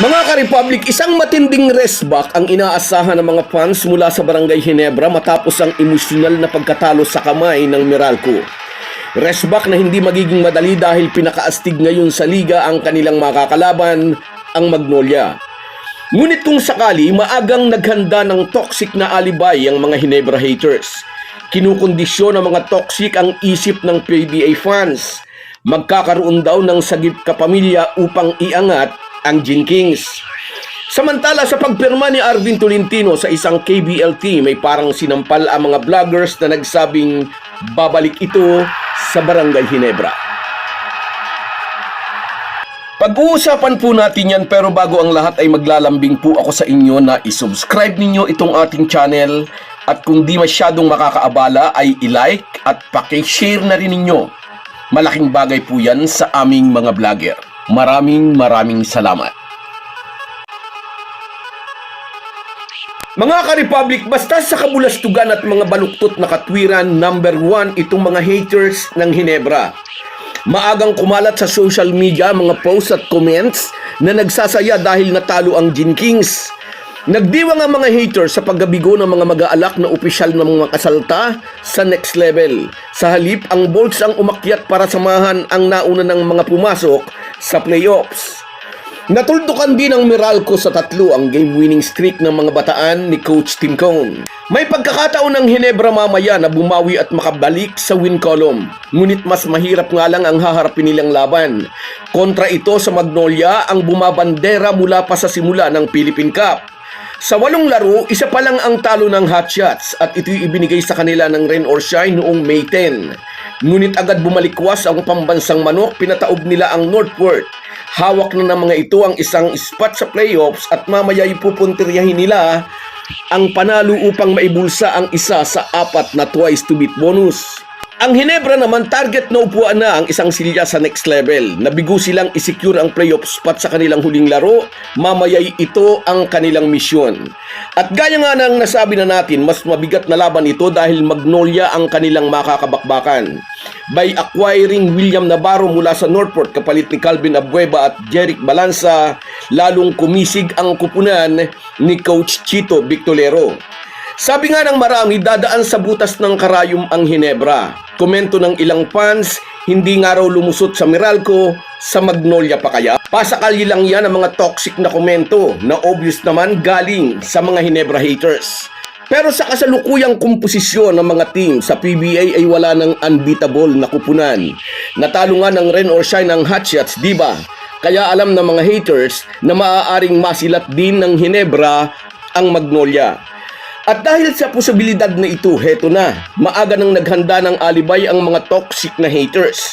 Mga ka-Republic, isang matinding resback ang inaasahan ng mga fans mula sa Barangay Ginebra matapos ang emosyonal na pagkatalo sa kamay ng Meralco. Resback na hindi magiging madali dahil pinakaastig ngayon sa liga ang kanilang makakalaban, ang Magnolia. Ngunit kung sakali, maagang naghanda ng toxic na alibay ang mga Hinebra haters. Kinukondisyon ng mga toxic ang isip ng PBA fans. Magkakaroon daw ng sagip kapamilya upang iangat ang Gin Kings. Samantala sa pagpirma ni Arvin Tolentino sa isang KBL team ay parang sinampal ang mga vloggers na nagsabing babalik ito sa Barangay Ginebra. Pag-uusapan po natin yan pero bago ang lahat ay maglalambing po ako sa inyo na isubscribe ninyo itong ating channel at kung di masyadong makakaabala ay i-like at pakishare na rin ninyo. Malaking bagay po yan sa aming mga vlogger. Maraming maraming salamat. Mga ka-Republic, basta sa kabulastugan at mga baluktot na katwiran, number one itong mga haters ng Hinebra. Maagang kumalat sa social media mga posts at comments na nagsasaya dahil natalo ang Gin Kings. Nagdiwang ang mga haters sa paggabigo ng mga mag-aalak na opisyal ng mga kasalta sa next level. Sa halip, ang Bolts ang umakyat para samahan ang nauna ng mga pumasok sa playoffs. Natuldukan din ng Meralco sa tatlo ang game-winning streak ng mga bataan ni Coach Tim Cone. May pagkakataon ng Hinebra mamaya na bumawi at makabalik sa win column. Ngunit mas mahirap nga lang ang haharapin nilang laban. Kontra ito sa Magnolia ang bumabandera mula pa sa simula ng Philippine Cup. Sa walong laro, isa pa lang ang talo ng Hotshots at ito'y ibinigay sa kanila ng Rain or Shine noong May 10. Ngunit agad bumalikwas ang pambansang manok, pinataob nila ang Northport. Hawak na ng mga ito ang isang spot sa playoffs at mamaya ipupuntiryahin nila ang panalo upang maibulsa ang isa sa apat na twice to beat bonus. Ang Hinebra naman target na upuan na ang isang silya sa next level. Nabigo silang isecure ang playoff spot sa kanilang huling laro, mamayay ito ang kanilang misyon. At gaya nga ng nasabi na natin, mas mabigat na laban ito dahil Magnolia ang kanilang makakabakbakan. By acquiring William Navarro mula sa Northport kapalit ni Calvin Abueva at Jeric Balanza, lalong kumisig ang kupunan ni Coach Chito Victolero. Sabi nga ng marami, dadaan sa butas ng karayom ang Hinebra. Komento ng ilang fans, hindi nga raw lumusot sa Meralco, sa Magnolia pa kaya? Pasakali lang yan ang mga toxic na komento na obvious naman galing sa mga Hinebra haters. Pero sa kasalukuyang komposisyon ng mga team sa PBA ay wala ng unbeatable na kupunan. Natalo nga ng Ren or Shine ang Hotshots, di ba? Kaya alam ng mga haters na maaaring masilat din ng Hinebra ang Magnolia. At dahil sa posibilidad na ito, heto na, maaga nang naghanda ng alibay ang mga toxic na haters.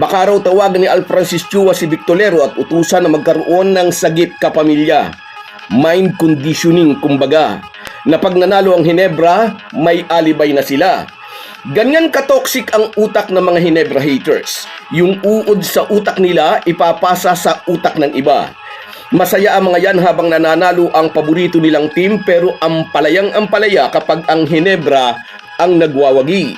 Baka raw tawagan ni Al Francis Chua si Victolero at utusan na magkaroon ng sagip kapamilya. Mind conditioning kumbaga. Na pag nanalo ang Hinebra, may alibay na sila. Ganyan katoxic ang utak ng mga Hinebra haters. Yung uod sa utak nila, ipapasa sa utak ng iba. Masaya ang mga yan habang nananalo ang paborito nilang team pero ampalayang ampalaya kapag ang Hinebra ang nagwawagi.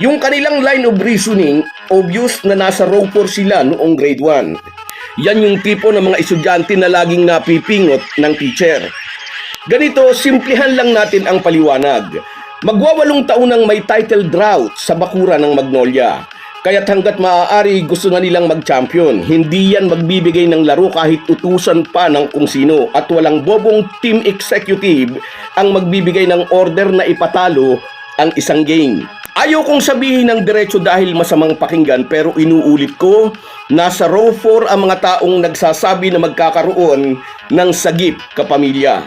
Yung kanilang line of reasoning, obvious na nasa row 4 sila noong grade 1. Yan yung tipo ng mga estudyante na laging napipingot ng teacher. Ganito, simplihan lang natin ang paliwanag. Magwawalong taon nang may title drought sa bakura ng Magnolia. Kaya't hanggat maaari gusto na nilang mag-champion. Hindi yan magbibigay ng laro kahit utusan pa ng kung sino at walang bobong team executive ang magbibigay ng order na ipatalo ang isang game. Ayaw kong sabihin ng diretso dahil masamang pakinggan pero inuulit ko, nasa row 4 ang mga taong nagsasabi na magkakaroon ng sagip kapamilya.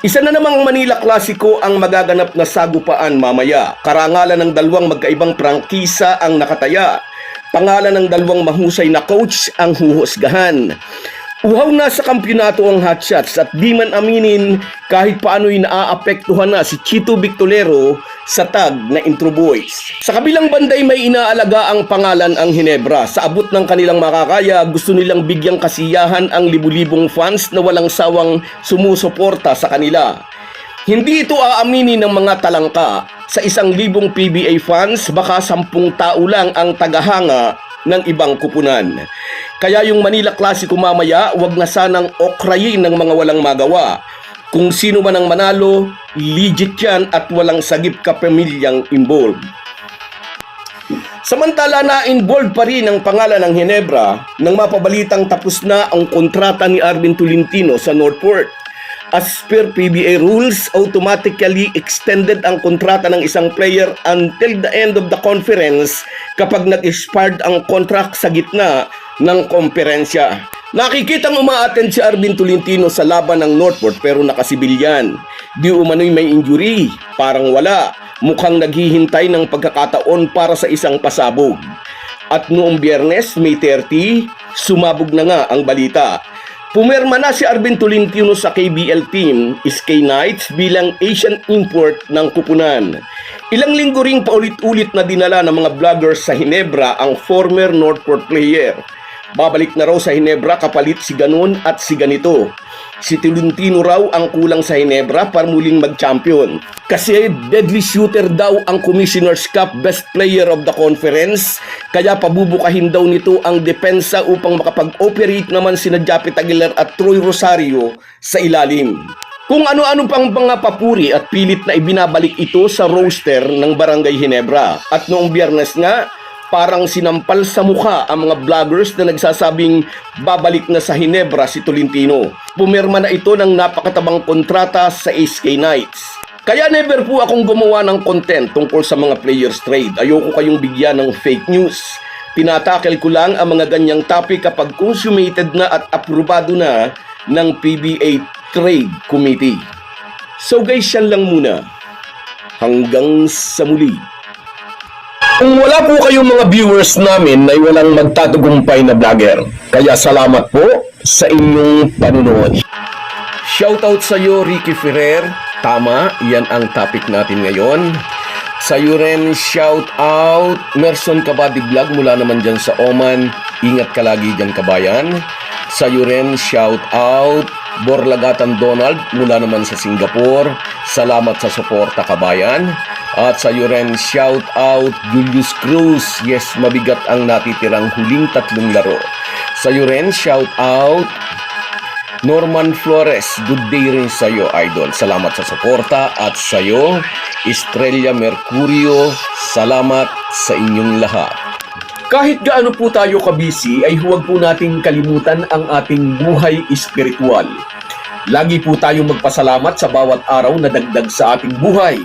Isa na namang Manila Klasiko ang magaganap na sagupaan mamaya. Karangalan ng dalawang magkaibang prangkisa ang nakataya. Pangalan ng dalawang mahusay na coach ang huhusgahan. Uhaw na sa kampyonato ang hotshots at di man aminin kahit paano'y naaapektuhan na si Chito Victolero sa tag na Intro Boys. Sa kabilang banday may inaalaga ang pangalan ang Hinebra. Sa abot ng kanilang makakaya, gusto nilang bigyang kasiyahan ang libu-libong fans na walang sawang sumusuporta sa kanila. Hindi ito aaminin ng mga talangka. Sa isang libong PBA fans, baka sampung tao lang ang tagahanga ng ibang kupunan. Kaya yung Manila Clasico mamaya, wag na sanang okrayin ng mga walang magawa. Kung sino man ang manalo, legit yan at walang sagip kapamilyang involved. Samantala na involved pa rin ang pangalan ng Hinebra nang mapabalitang tapos na ang kontrata ni Arvin Tolentino sa Northport. As per PBA rules, automatically extended ang kontrata ng isang player until the end of the conference kapag nag-expired ang contract sa gitna ng komperensya. Nakikitang umaattend si Arvin Tolentino sa laban ng Northport pero nakasibilyan. Di umano'y may injury, parang wala. Mukhang naghihintay ng pagkakataon para sa isang pasabog. At noong biyernes, May 30, sumabog na nga ang balita. Pumirma na si Arvin Tolentino sa KBL team, SK Knights bilang Asian import ng kupunan. Ilang linggo ring paulit-ulit na dinala ng mga vloggers sa Hinebra ang former Northport player. Babalik na raw sa Hinebra kapalit si ganun at si ganito. Si Tolentino raw ang kulang sa Hinebra para muling mag-champion. Kasi deadly shooter daw ang Commissioner's Cup Best Player of the Conference, kaya pabubukahin daw nito ang depensa upang makapag-operate naman sina Japit Aguilar at Troy Rosario sa ilalim. Kung ano-ano pang mga papuri at pilit na ibinabalik ito sa roster ng Barangay Hinebra. At noong biyernes nga, parang sinampal sa mukha ang mga vloggers na nagsasabing babalik na sa Hinebra si Tolentino. Pumirma na ito ng napakatabang kontrata sa SK Knights. Kaya never po akong gumawa ng content tungkol sa mga players trade. Ayoko kayong bigyan ng fake news. Tinatakel ko lang ang mga ganyang topic kapag consummated na at aprobado na ng PBA Trade Committee. So guys, yan lang muna. Hanggang sa muli. Kung wala po kayong mga viewers namin ay walang magtatagumpay na vlogger. Kaya salamat po sa inyong panunood. Shoutout sa iyo, Ricky Ferrer. Tama, yan ang topic natin ngayon. Sa iyo rin, shout out Merson Kabadi Vlog mula naman dyan sa Oman. Ingat ka lagi dyan kabayan. Sa iyo rin, shout out Borlagatan Donald mula naman sa Singapore. Salamat sa suporta kabayan. At sa iyo rin, shout out Julius Cruz. Yes, mabigat ang natitirang huling tatlong laro. Sa iyo rin, shout out Norman Flores, good day rin sa iyo, idol. Salamat sa suporta at sa iyo, Estrella Mercurio, salamat sa inyong lahat. Kahit gaano po tayo kabisi, ay huwag po nating kalimutan ang ating buhay espiritual. Lagi po tayong magpasalamat sa bawat araw na dagdag sa ating buhay.